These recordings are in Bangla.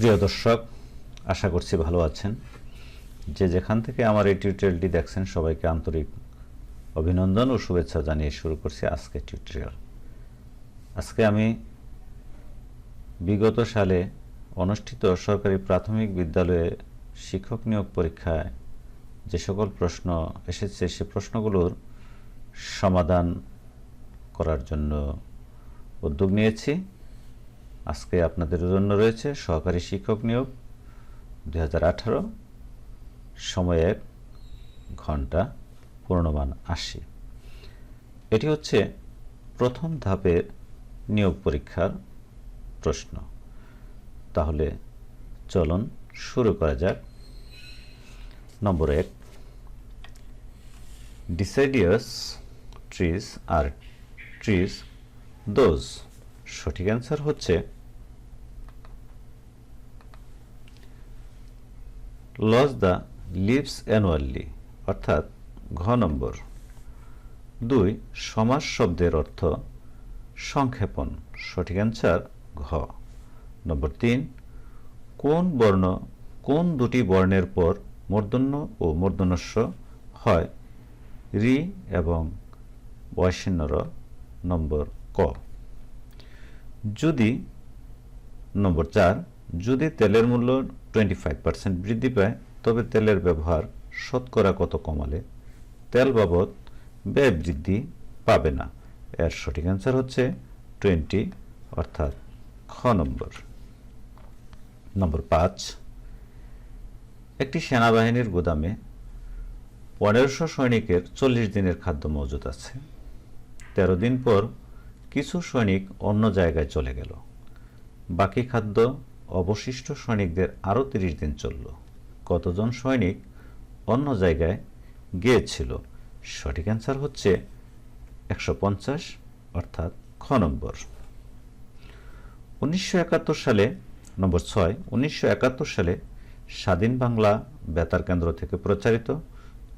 প্রিয় দর্শক, আশা করছি ভালো আছেন। যে যেখান থেকে আমার এই টিউটোরিয়ালটি দেখছেন, সবাইকে আন্তরিক অভিনন্দন ও শুভেচ্ছা জানিয়ে শুরু করছি আজকে টিউটোরিয়াল আজকে আমি বিগত সালে অনুষ্ঠিত সরকারি প্রাথমিক বিদ্যালয়ে শিক্ষক নিয়োগ পরীক্ষায় যে সকল প্রশ্ন এসেছে, সে প্রশ্নগুলোর সমাধান করার জন্য উদ্যোগ নিয়েছি। আজকে আপনাদের জন্য রয়েছে সহকারী শিক্ষক নিয়োগ দু হাজার আঠারো, সময় এক ঘণ্টা পূর্ণমান আশি। এটি হচ্ছে প্রথম ধাপের নিয়োগ পরীক্ষার প্রশ্ন। তাহলে চলুন শুরু করা যাক। নম্বর এক deciduous trees are trees those সঠিক অ্যান্সার হচ্ছে লস দ্য লিভস অ্যানুয়ালি, অর্থাৎ ঘ নম্বর। দুই, সমাস শব্দের অর্থ সংক্ষেপণ, সঠিক অ্যান্সার ঘ। নম্বর তিন, কোন বর্ণ, কোন দুটি বর্ণের পর মূর্ধন্য ও মূর্ধন্যস্ব হয়? রি এবং বয়সিন্নর নম্বর ক। যদি, নম্বর চার, যদি তেলের মূল্য টোয়েন্টি ফাইভ পার্সেন্ট বৃদ্ধি পায়, তবে তেলের ব্যবহার শতকরা কত কমালে? তেল বাবদ ব্যয় বৃদ্ধি পাবে না। এর সঠিক অ্যান্সার হচ্ছে টোয়েন্টি অর্থাৎ খ নম্বর। নম্বর পাঁচ, একটি সেনাবাহিনীর গুদামে পনেরোশো সৈনিকের চল্লিশ দিনের খাদ্য মজুদ আছে। তেরো দিন পর কিছু সৈনিক অন্য জায়গায় চলে গেল। বাকি খাদ্য অবশিষ্ট সৈনিকদের আরও তিরিশ দিন চলল। কতজন সৈনিক অন্য জায়গায় গিয়েছিল? সঠিক অ্যান্সার হচ্ছে একশো পঞ্চাশ, অর্থাৎ খ নম্বর। উনিশশো একাত্তর সালে, নম্বর ছয়, উনিশশো একাত্তর সালে স্বাধীন বাংলা বেতার কেন্দ্র থেকে প্রচারিত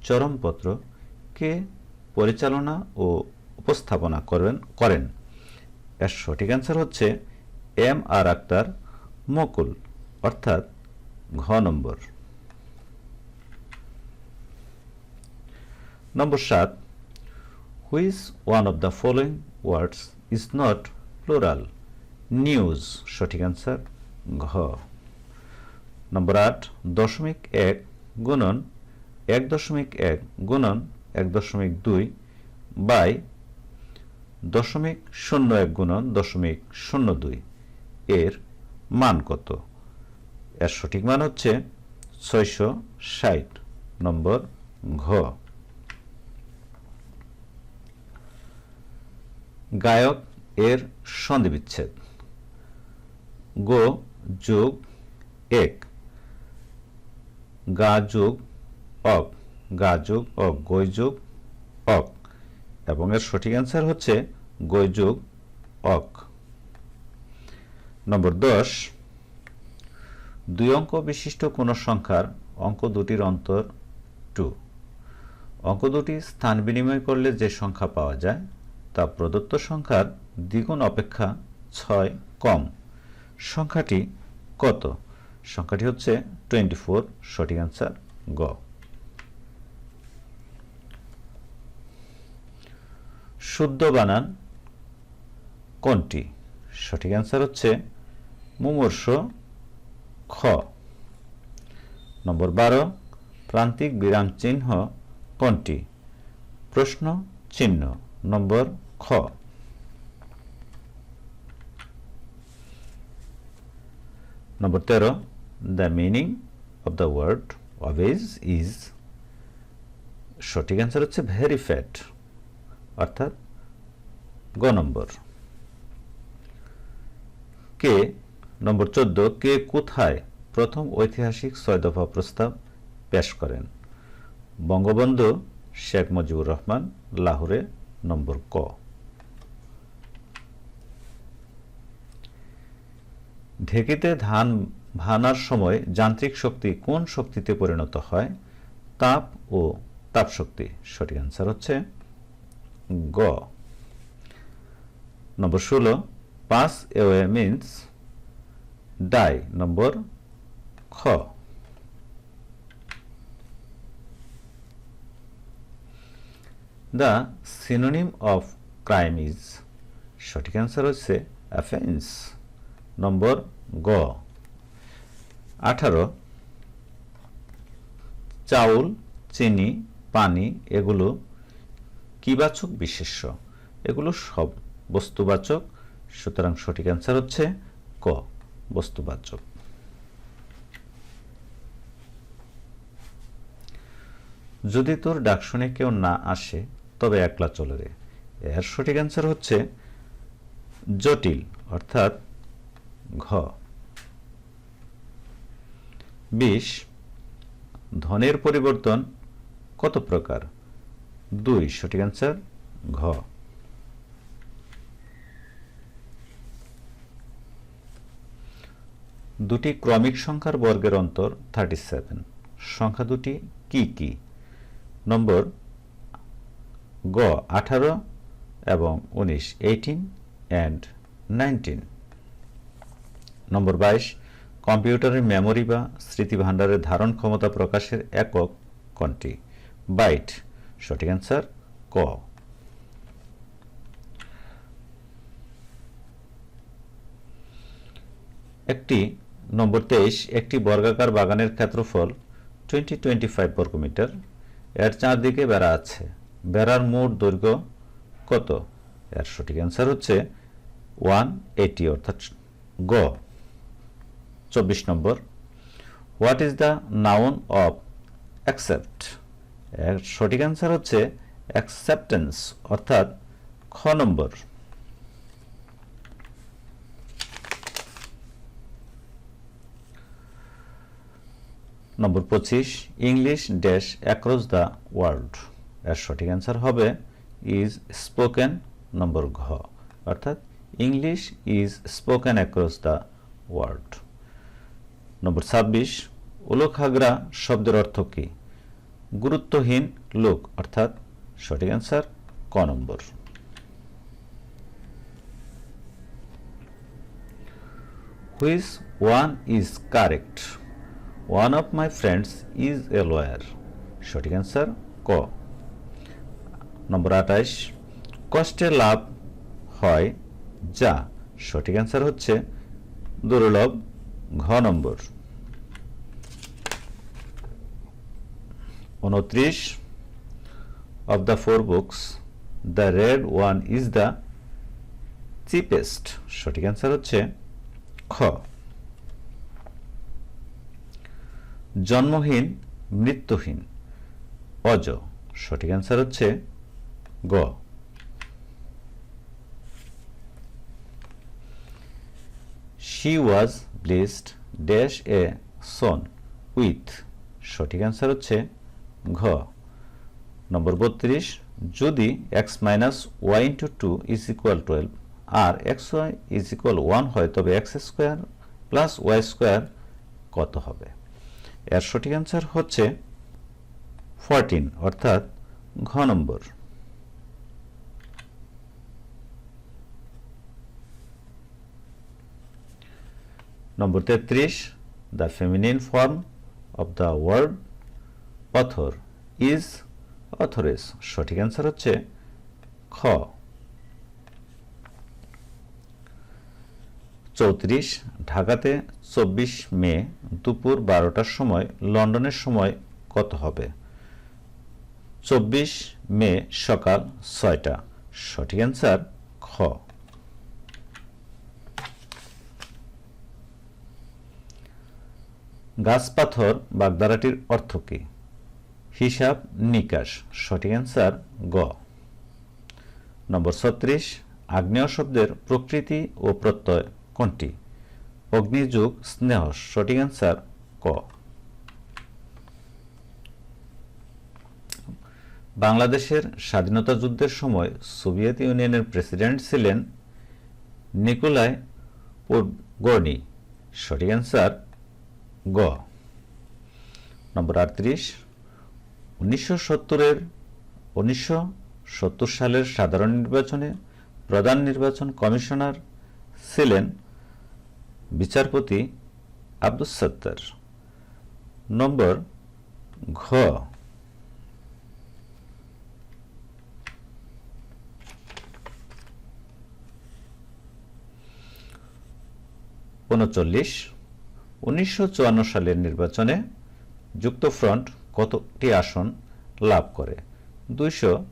চরমপত্র কে পরিচালনা ও উপস্থাপনা করবেন, করেন? এর সঠিক অ্যান্সার হচ্ছে এম আর আক্তার মকুল, অর্থাৎ ঘ নম্বর। নম্বর সাত which one of the following words is not plural news সঠিক অ্যান্সার ঘ। নম্বর আট, দশমিক এক গুণন এক দশমিক এক গুণন এক দশমিক দুই বাই দশমিক শূন্য এক গুণন দশমিক শূন্য দুই। এর মান কত? এর সঠিক মান হচ্ছে ছয়শো ষাট নম্বর ঘ। গায়ক এর সন্ধিবিচ্ছেদ। গো যোগ এক। গা যোগ অক গা যোগ অক গৈ যোগ অক। এবং এর সঠিক অ্যান্সার হচ্ছে গৈ যোগ অক। নম্বর দশ, দুই অঙ্ক বিশিষ্ট কোনো সংখ্যার অঙ্ক দুটির অন্তর টু অঙ্ক দুটি স্থান বিনিময় করলে যে সংখ্যা পাওয়া যায়, তা প্রদত্ত সংখ্যার দ্বিগুণ অপেক্ষা ছয় কম। সংখ্যাটি কত? সংখ্যাটি হচ্ছে টোয়েন্টি ফোর সঠিক অ্যান্সার গ। শুদ্ধ বানান কোনটি? সঠিক অ্যান্সার হচ্ছে মুমূর্ষ, খ। নম্বর বারো, প্রান্তিক বিরাম চিহ্ন কোনটি? প্রশ্ন চিহ্ন। নম্বর খ। নম্বর তেরো, the meaning of the word obese is সঠিক অ্যান্সার হচ্ছে ভেরি ফ্যাট, অর্থাৎ গ নম্বর। কে নম্বর চোদ্দ, কে কোথায় প্রথম ঐতিহাসিক ছয় দফা প্রস্তাব পেশ করেন? বঙ্গবন্ধু শেখ মুজিবুর রহমান, লাহোরে, নম্বর ক। ঢেকিতে ধান ভানার সময় যান্ত্রিক শক্তি কোন শক্তিতে পরিণত হয়? তাপ ও তাপ শক্তি, সঠিক অ্যান্সার হচ্ছে গ। নম্বর ষোলো পাস এওয়ে মিন্স ডাই নম্বর খ। The synonym of crime is. সঠিক অ্যান্সার হচ্ছে অ্যাফেন্স। নম্বর গ। আঠারো। চাউল, চিনি, পানি, এগুলো কিবাচক বিশেষ্য। এগুলো সব বস্তুবাচক। সুতরাং সঠিক অ্যান্সার হচ্ছে ক। বস্তুবাচক যদি তোর ডাক শুনে কেউ না আসে, তবে একলা চলে রে। এর সঠিক অ্যান্সার হচ্ছে জটিল, অর্থাৎ ঘ। বিশ, ধনের পরিবর্তন কত প্রকার? দুই, সঠিক অ্যান্সার ঘ। দুটি ক্রমিক সংখ্যার বর্গের অন্তর থার্টি সেভেন সংখ্যা দুটি কি কি? নম্বর, গ আঠারো এবং উনিশ এইটিন অ্যান্ড নাইনটিন নম্বর বাইশ, কম্পিউটারের মেমোরি বা স্মৃতি ভাণ্ডারের ধারণ ক্ষমতা প্রকাশের একক কোনটি? বাইট। সঠিক অ্যান্সার, ক। একটি নম্বর তেইশ, একটি বর্গাকার বাগানের ক্ষেত্রফল টোয়েন্টি টোয়েন্টি ফাইভ বর্গমিটার। এর চারদিকে বেড়া আছে। বেড়ার মোট দৈর্ঘ্য কত? এর সঠিক অ্যান্সার হচ্ছে ওয়ান এইটি অর্থাৎ গ। চব্বিশ নম্বর। What is the noun of accept এর সঠিক অ্যান্সার হচ্ছে অ্যাকসেপ্টেন্স অর্থাৎ খ নম্বর। নম্বর পঁচিশ English dash across the world এর সঠিক অ্যান্সার হবে ইজ স্পোকেন নম্বর ঘ। অর্থাৎ English is spoken across the world নম্বর ছাব্বিশ উলোখাগড়া শব্দের অর্থ কী? গুরুত্বহীন লোক, অর্থাৎ সঠিক অ্যান্সার ক নম্বর। Which one is correct one of my friends is a lawyer সঠিক অ্যান্সার ক। নম্বর আঠাইশ কষ্টে লাভ হয় যা। সঠিক অ্যান্সার হচ্ছে দুর্লভ ঘ নম্বর। উনত্রিশ of the four books the red one is the cheapest সঠিক অ্যান্সার হচ্ছে খ। জন্মহীন, মৃত্যুহীন। অজ, সঠিক অ্যান্সার হচ্ছে গ। She was blessed dash a son with সঠিক অ্যান্সার হচ্ছে ঘ। নম্বর বত্রিশ, যদি X minus Y into two is equal twelve R X Y is equal one হয়, তবে X square plus Y square কত হবে? এর সঠিক অ্যান্সার হচ্ছে ফরটিন অর্থাৎ ঘ নম্বর। নম্বর তেত্রিশ the feminine form of the word author is authoress সঠিক অ্যান্সার হচ্ছে খ। চৌত্রিশ, ঢাকাতে চব্বিশ মে, দুপুর বারোটার সময়, লন্ডনের সময় কত হবে? চব্বিশ মে সকাল ছয়টা। সঠিক অ্যান্সার, খ। গাছপাথর বাগদারাটির অর্থ কী? হিসাব নিকাশ। সঠিক অ্যান্সার, গ। নম্বর ছত্রিশ, আগ্নেয় শব্দের প্রকৃতি ও প্রত্যয় কোনটি? অগ্নিযুগ, স্নেহ, সঠিক অ্যান্সার ক। বাংলাদেশের স্বাধীনতা যুদ্ধের সময় সোভিয়েত ইউনিয়নের প্রেসিডেন্ট ছিলেন নিকোলাই গোর্নি সঠিক অ্যান্সার গ। নম্বর আটত্রিশ, উনিশশো সত্তরের, উনিশশো সত্তর সালের সাধারণ নির্বাচনে প্রধান নির্বাচন কমিশনার ছিলেন বিচারপতি আব্দুস সত্তার। নম্বর, ঘ। উনচল্লিশ, উনিশশো সালের নির্বাচনে যুক্তফ্রন্ট কতটি আসন লাভ করে? দুইশো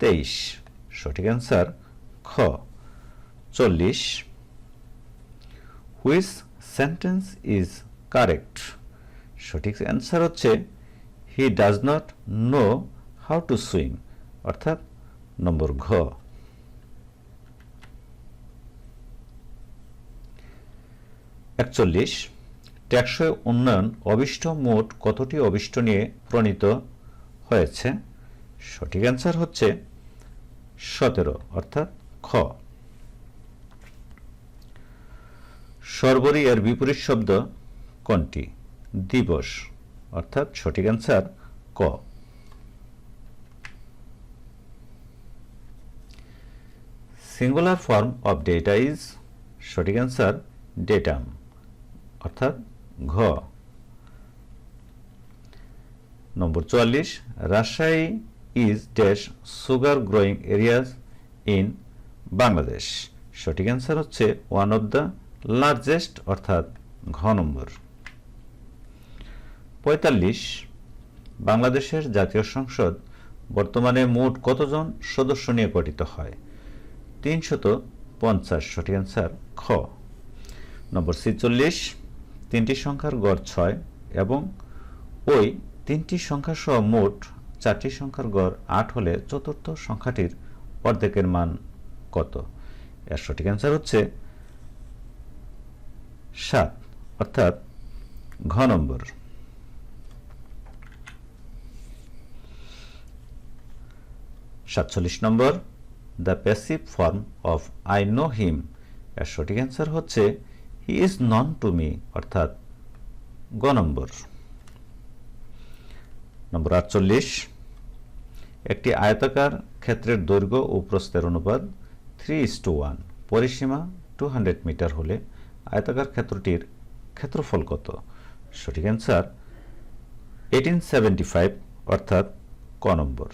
তেইশ। সঠিক অ্যান্সার, খ। চল্লিশ হুইচ সেন্টেন্স ইজ কারেক্ট সঠিক অ্যান্সার হচ্ছে he does not know how to swim অর্থাৎ নম্বর ঘ। একচল্লিশ টেকসই উন্নয়ন অবিষ্ট মোট কতটি অবিষ্ট নিয়ে প্রণীত হয়েছে? সঠিক অ্যান্সার হচ্ছে সতেরো, অর্থাৎ খ। সর্বরি এর বিপরীত শব্দ কোনটি? দিবস, অর্থাৎ সঠিক অ্যান্সার ক। Singular form of data is সঠিক অ্যান্সার ডেটাম অর্থাৎ ঘ। নম্বর চুয়াল্লিশ Rajshahi is dash sugar growing areas in Bangladesh সঠিক অ্যান্সার হচ্ছে ওয়ান অফ দ্য লার্জেস্ট অর্থাৎ ঘ নম্বর। পঁয়তাল্লিশ, বাংলাদেশের জাতীয় সংসদ বর্তমানে মোট কতজন সদস্য নিয়ে গঠিত হয়? তিনশত পঞ্চাশ, সঠিক অ্যান্সার খ। নম্বর ছিচল্লিশ, তিনটি সংখ্যার গড় ছয় এবং ওই তিনটি সংখ্যা সহ মোট চারটি সংখ্যার গড় আট হলে চতুর্থ সংখ্যাটির অর্ধেকের মান কত? এর সঠিক অ্যান্সার হচ্ছে সাত, অর্থাৎ ঘ নম্বর। সাতচল্লিশ নম্বর the passive form of I know him এর সঠিক অ্যান্সার হচ্ছে he is known to me অর্থাৎ গ নম্বর। নম্বর আটচল্লিশ, একটি আয়তাকার ক্ষেত্রের দৈর্ঘ্য ও প্রস্তের অনুপাত থ্রি ইস টু ওয়ান পরিসীমা টু হান্ড্রেড মিটার হলে আয়তাকার ক্ষেত্রটির ক্ষেত্রফল কত? সঠিক অ্যান্সার এইটিন ফাইভ অর্থাৎ ক নম্বর।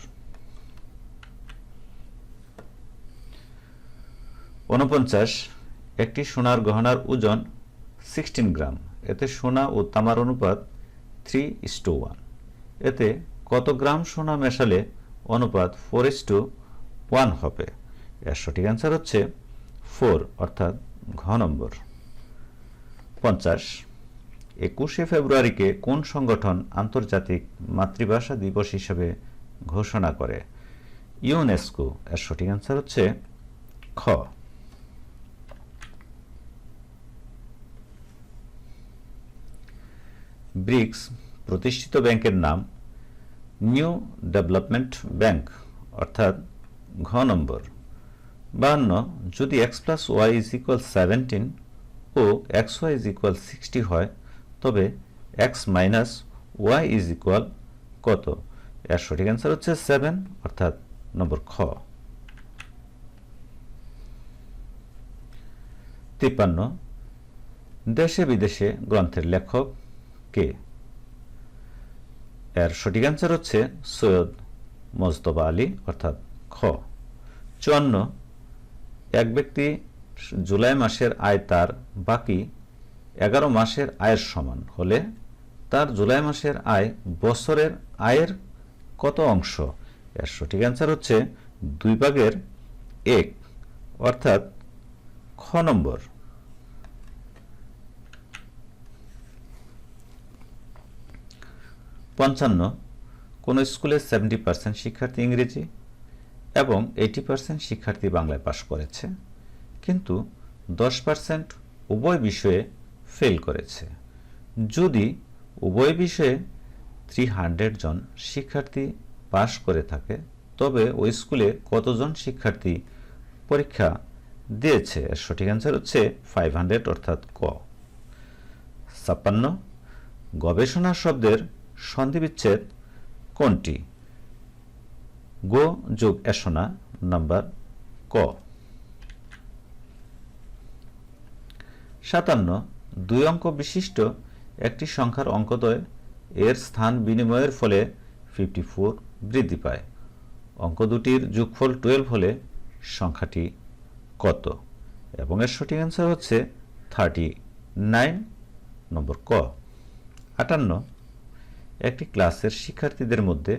ঊনপঞ্চাশ, একটি সোনার গহনার ওজন সিক্সটিন গ্রাম। এতে সোনা ও তামার অনুপাত থ্রি ইস টু ওয়ান এতে কত গ্রাম সোনা মেশালে অনুপাত ফোর ইস টু ওয়ান হবে? এর সঠিক অ্যান্সার হচ্ছে ফোর অর্থাৎ ঘ নম্বর। পঞ্চাশ। একুশে ফেব্রুয়ারিকে কোন সংগঠন আন্তর্জাতিক মাতৃভাষা দিবস হিসেবে ঘোষণা করে? ইউনেস্কো। এর সঠিক অ্যান্সার হচ্ছে খ। ব্রিক্স প্রতিষ্ঠিত ব্যাংকের নাম নিউ ডেভেলপমেন্ট ব্যাংক, অর্থাৎ ঘ নম্বর। বাহান্ন, যদি X plus Y is equal seventeen O X Y is equal sixty হয়, তবে X minus Y is equal কত? এর সঠিক অ্যান্সার হচ্ছে সেভেন অর্থাৎ নম্বর খ। তিপ্পান্ন, দেশে বিদেশে গ্রন্থের লেখক কে? এর সঠিক অ্যান্সার হচ্ছে সৈয়দ মোজতবা আলী, অর্থাৎ খ। চুয়ান্ন, এক ব্যক্তি জুলাই মাসের আয় তার বাকি এগারো মাসের আয়ের সমান হলে তার জুলাই মাসের আয় বছরের আয়ের কত অংশ? এর সঠিক অ্যান্সার হচ্ছে দুই ভাগের এক, অর্থাৎ খ নম্বর। পঞ্চান্ন, কোনো স্কুলে সেভেন্টি পার্সেন্ট শিক্ষার্থী ইংরেজি এবং এইটি পার্সেন্ট শিক্ষার্থী বাংলায় পাশ করেছে? কিন্তু দশ পার্সেন্ট উভয় বিষয়ে ফেল করেছে। যদি উভয় বিষয়ে থ্রি হান্ড্রেড জন শিক্ষার্থী পাশ করে থাকে, তবে ওই স্কুলে কতজন শিক্ষার্থী পরীক্ষা দিয়েছে? এর সঠিক অ্যান্সার হচ্ছে ফাইভ হান্ড্রেড অর্থাৎ ক। ছাপ্পান্ন, গবেষণা শব্দের সন্ধিবিচ্ছেদ কোনটি? গো যোগ এসনা নাম্বার ক। সাতান্ন, দুই অঙ্ক বিশিষ্ট একটি সংখ্যার অঙ্কদ্বয় এর স্থান বিনিময়ের ফলে ফিফটি ফোর বৃদ্ধি পায়। অঙ্ক দুটির যোগফল টুয়েলভ হলে সংখ্যাটি কত? এবং এর সঠিক অ্যান্সার হচ্ছে থার্টি নাইন নম্বর ক। আটান্ন, একটি ক্লাসের শিক্ষার্থীদের মধ্যে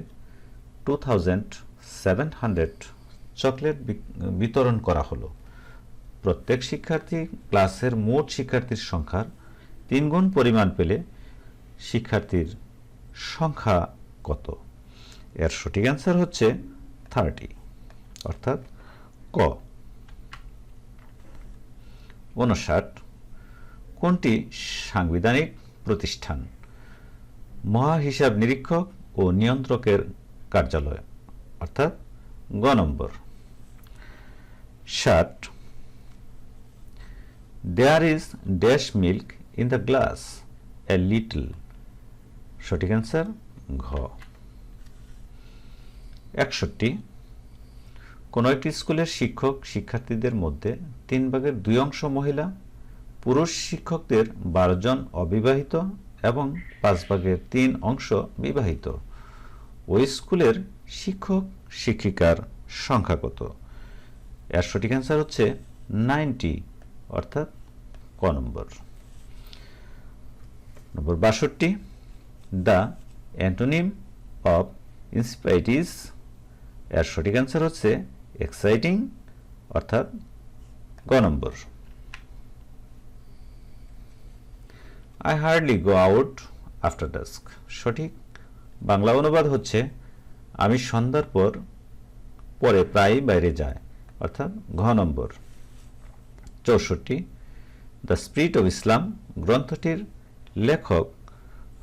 two thousand seven hundred chocolate বিতরণ করা হলো। প্রত্যেক শিক্ষার্থী ক্লাসের মোট শিক্ষার্থীর সংখ্যার তিন গুণ পরিমাণ পেলে শিক্ষার্থীর সংখ্যা কত? এর সঠিক অ্যান্সার হচ্ছে থার্টি অর্থাৎ ক। উনষাট কোনটি সাংবিধানিক প্রতিষ্ঠান? মহা হিসাব নিরীক্ষক ও নিয়ন্ত্রকের কার্যালয়, অর্থাৎ গ নম্বর। ষাট there is dash milk in the glass a little সঠিক অ্যান্সার ঘ। একষট্টি। কোনো একটি স্কুলের শিক্ষক শিক্ষার্থীদের মধ্যে তিন ভাগের দুই অংশ মহিলা, পুরুষ শিক্ষকদের বারো জন অবিবাহিত এবং পাঁচ ভাগের তিন অংশ বিবাহিত। ওই স্কুলের শিক্ষক শিক্ষিকার সংখ্যা কত? এর সঠিক অ্যান্সার হচ্ছে নাইনটি অর্থাৎ ক নম্বর। নম্বর বাষট্টি দ্য অ্যান্টোনিম অফ ইন্সপাইটিস এর সঠিক অ্যান্সার হচ্ছে এক্সাইটিং অর্থাৎ গ নম্বর। I hardly go out after dusk সঠিক। বাংলা অনুবাদ হচ্ছে, আমি সন্ধ্যার পর, পরে প্রায়ই বাইরে যায় অর্থাৎ ঘ নম্বর। চৌষট্টি। দ্য স্পিরিট অফ ইসলাম গ্রন্থটির লেখক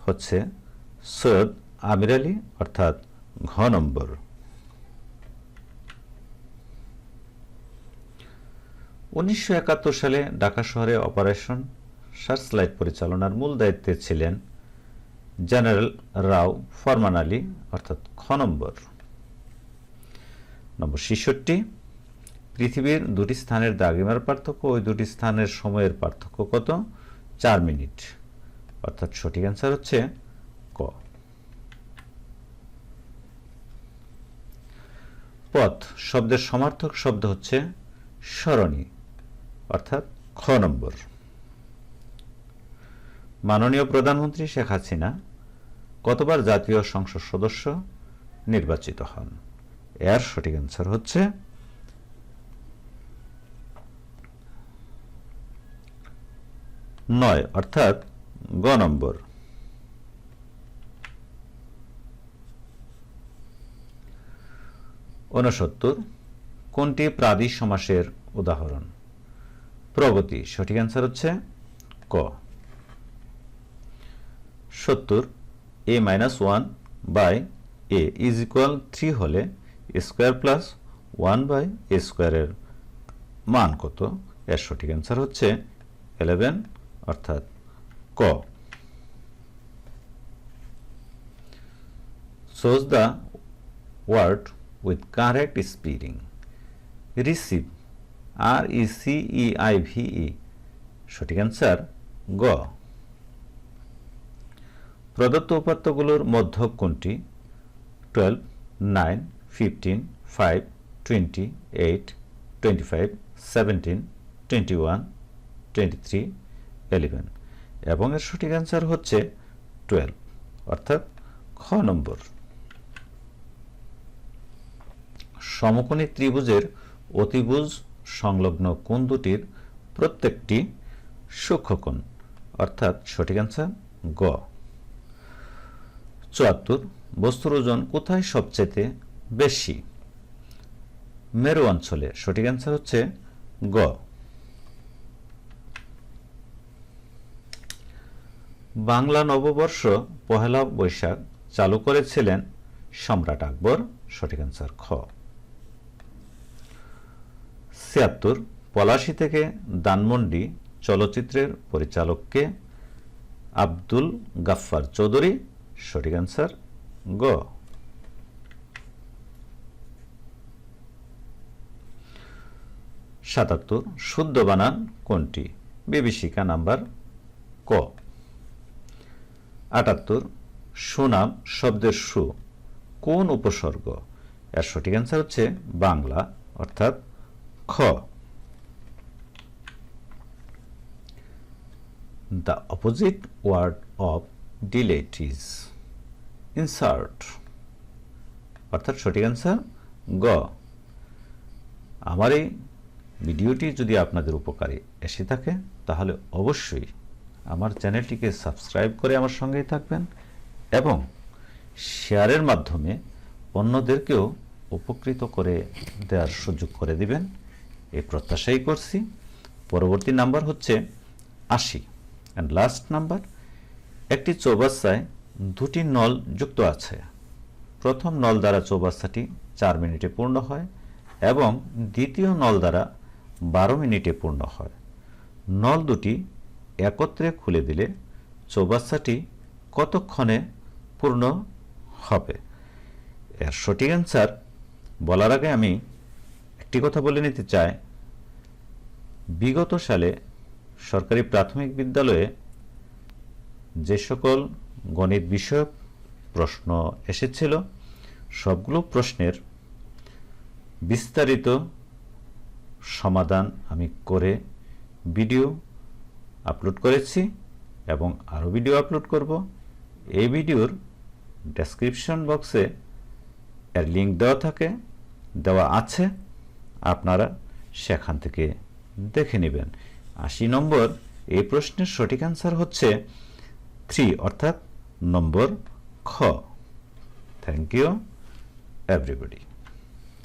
হচ্ছে সৈয়দ আমির আলী, অর্থাৎ ঘ নম্বর। উনিশশো একাত্তর সালে ঢাকা শহরে অপারেশন সার্চলাইট পরিচালনার মূল দায়িত্বে ছিলেন জেনারেল রাও ফরমান আলী, অর্থাৎ খ নম্বর। নম্বর ছেষট্টি পৃথিবীর দুটি স্থানের দ্রাঘিমার পার্থক্য ওই দুটি স্থানের সময়ের পার্থক্য কত? চার মিনিট। অর্থাৎ সঠিক অ্যান্সার হচ্ছে ক। পথ, শব্দের সমার্থক শব্দ হচ্ছে সরণি, অর্থাৎ খ নম্বর। মাননীয় প্রধানমন্ত্রী শেখ হাসিনা কতবার জাতীয় সংসদ সদস্য নির্বাচিত হন? এর সঠিক অ্যান্সার হচ্ছে নয়, অর্থাৎ গ নম্বর। ঊনসত্তর, কোনটি প্রাদি সমাসের উদাহরণ? প্রগতি, সঠিক অ্যান্সার হচ্ছে ক। সত্তর A minus one by A is equal three হলে square plus one by A স্কোয়ারের মান কত? এর সঠিক অ্যান্সার হচ্ছে ইলেভেন অর্থাৎ ক। Shows the word with correct spelling. Receive. R E C E I V E সঠিক অ্যান্সার গ। প্রদত্ত উপাত্তগুলোর মধ্যক কোনটি? Twelve nine fifteen five twenty eight twenty five seventeen twenty one twenty three eleven. এবং এর সঠিক অ্যান্সার হচ্ছে টুয়েলভ অর্থাৎ খ নম্বর। সমকোণী ত্রিভুজের অতিভুজ সংলগ্ন কোণ দুটির প্রত্যেকটি সূক্ষ্মকোণ অর্থাৎ সঠিক অ্যান্সার গ। চুয়াত্তর, বস্তুর ওজন কোথায় সবচেয়ে বেশি? মেরু অঞ্চলে সঠিক অ্যান্সার হচ্ছে গ। বাংলা নববর্ষ পহেলা বৈশাখ চালু করেছিলেন সম্রাট আকবর সঠিক অ্যান্সার খ। ছিয়াত্তর, পলাশি থেকে দানমন্ডি চলচ্চিত্রের পরিচালককে আব্দুল গাফফার চৌধুরী সঠিক অ্যান্সার গ। সাতাত্তর, শুদ্ধ বানান কোনটি? বিভীষিকা নাম্বার ক। আটাত্তর, সুনাম, শব্দের সু। কোন উপসর্গ? এর সঠিক অ্যান্সার হচ্ছে বাংলা, অর্থাৎ খ। The opposite word of delete is insert অর্থাৎ সঠিক অ্যান্সার গ। আমার এই ভিডিওটি যদি আপনাদের উপকারে এসে থাকে, তাহলে অবশ্যই আমার চ্যানেলটিকে সাবস্ক্রাইব করে আমার সঙ্গেই থাকবেন এবং শেয়ারের মাধ্যমে অন্যদেরকেও উপকৃত করে দেওয়ার সুযোগ করে দিবেন। এই প্রত্যাশাই করছি। পরবর্তী নাম্বার হচ্ছে আশি। অ্যান্ড লাস্ট নাম্বার একটি চৌবাচ্চায় দুটি নল যুক্ত আছে। প্রথম নল দ্বারা চৌবাচ্চাটি চার মিনিটে পূর্ণ হয় এবং দ্বিতীয় নল দ্বারা বারো মিনিটে পূর্ণ হয়। নল দুটি একত্রে খুলে দিলে চৌবাচ্চাটি কতক্ষণে পূর্ণ হবে? এর সঠিক অ্যান্সার বলার আগে আমি একটি কথা বলে নিতে চাই। বিগত সালে সরকারি প্রাথমিক বিদ্যালয়ে যে সকল গণিত বিষয়ক প্রশ্ন এসেছিল, সবগুলো প্রশ্নের বিস্তারিত সমাধান আমি করে ভিডিও আপলোড করেছি এবং আরও ভিডিও আপলোড করব। এই ভিডিওর ডেসক্রিপশন বক্সে এর লিঙ্ক দেওয়া থাকে, দেওয়া আছে। আপনারা সেখান থেকে দেখে নেবেন। আশি নম্বর, এই প্রশ্নের সঠিক অ্যান্সার হচ্ছে থ্রি অর্থাৎ নম্বর খ। Thank you everybody